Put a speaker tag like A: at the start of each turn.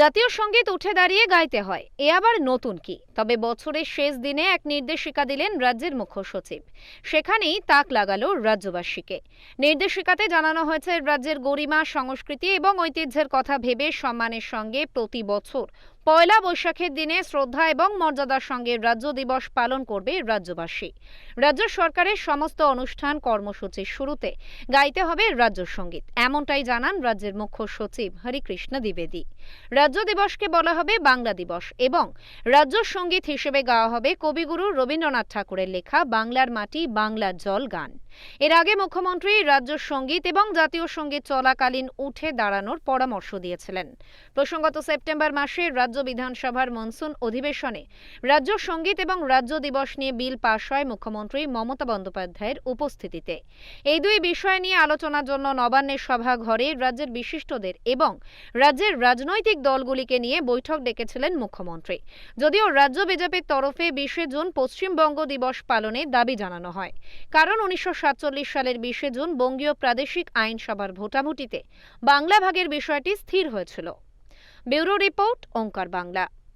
A: জাতীয় সংগীত উঠে দাঁড়িয়ে গাইতে হয়। এ আবার নতুন কি? তবে বছরের শেষ দিনে এক নির্দেশিকা দিলেন রাজ্যের মুখ্য সচিব। সেখানেই তাক লাগালো রাজ্যবাসীকে। নির্দেশিকাতে জানানো হয়েছে, রাজ্যের গরিমা, সংস্কৃতি এবং ঐতিহ্যের কথা ভেবে সম্মানের সঙ্গে প্রতি বছর পয়লা বৈশাখের দিনে শ্রদ্ধা এবং মর্যাদার সঙ্গে রাজ্য দিবস পালন করবে রাজ্যবাসী। রাজ্য সরকারের সমস্ত অনুষ্ঠান কর্মসূচির শুরুতে গাইতে হবে রাজ্য সংগীত। এমনটাই জানান রাজ্যের মুখ্য সচিব হরিকৃষ্ণ দ্বিবেদী। রাজ্য দিবসকে বলা হবে বাংলা দিবস এবং রাজ্য সংগীত হিসেবে গাওয়া হবে কবিগুরু রবীন্দ্রনাথ ঠাকুরের লেখা বাংলার মাটি, বাংলার জল গান। এর আগে মুখ্যমন্ত্রী রাজ্য সংগীত এবং জাতীয় সংগীত চলাকালীন উঠে দাঁড়ানোর পরামর্শ দিয়েছিলেন। প্রসঙ্গত সেপ্টেম্বর মাসে রাজ্য বিধানসভার মনসুন অধিবেশনে রাজ্য সংগীত এবং রাজ্য দিবস নিয়ে বিল পাশ হয় মুখ্যমন্ত্রী মমতা বন্দ্যোপাধ্যায়ের উপস্থিতিতে। এই দুই বিষয় নিয়ে আলোচনার জন্য নবান্নের সভাঘরে রাজ্যের বিশিষ্টদের এবং রাজ্যের রাজনৈতিক দলগুলিকে নিয়ে বৈঠক ডেকেছিলেন মুখ্যমন্ত্রী। যদিও রাজ্য বিজেপির তরফে বিশে জুন পশ্চিমবঙ্গ দিবস পালনে দাবি জানানো হয়। কারণ উনিশশো সাতচল্লিশ সালের বিশে জুন বঙ্গীয় প্রাদেশিক আইনসভার ভোটাভুটিতে বাংলা ভাগের বিষয়টি স্থির হয়েছিল। Bureau report Onkar Bangla.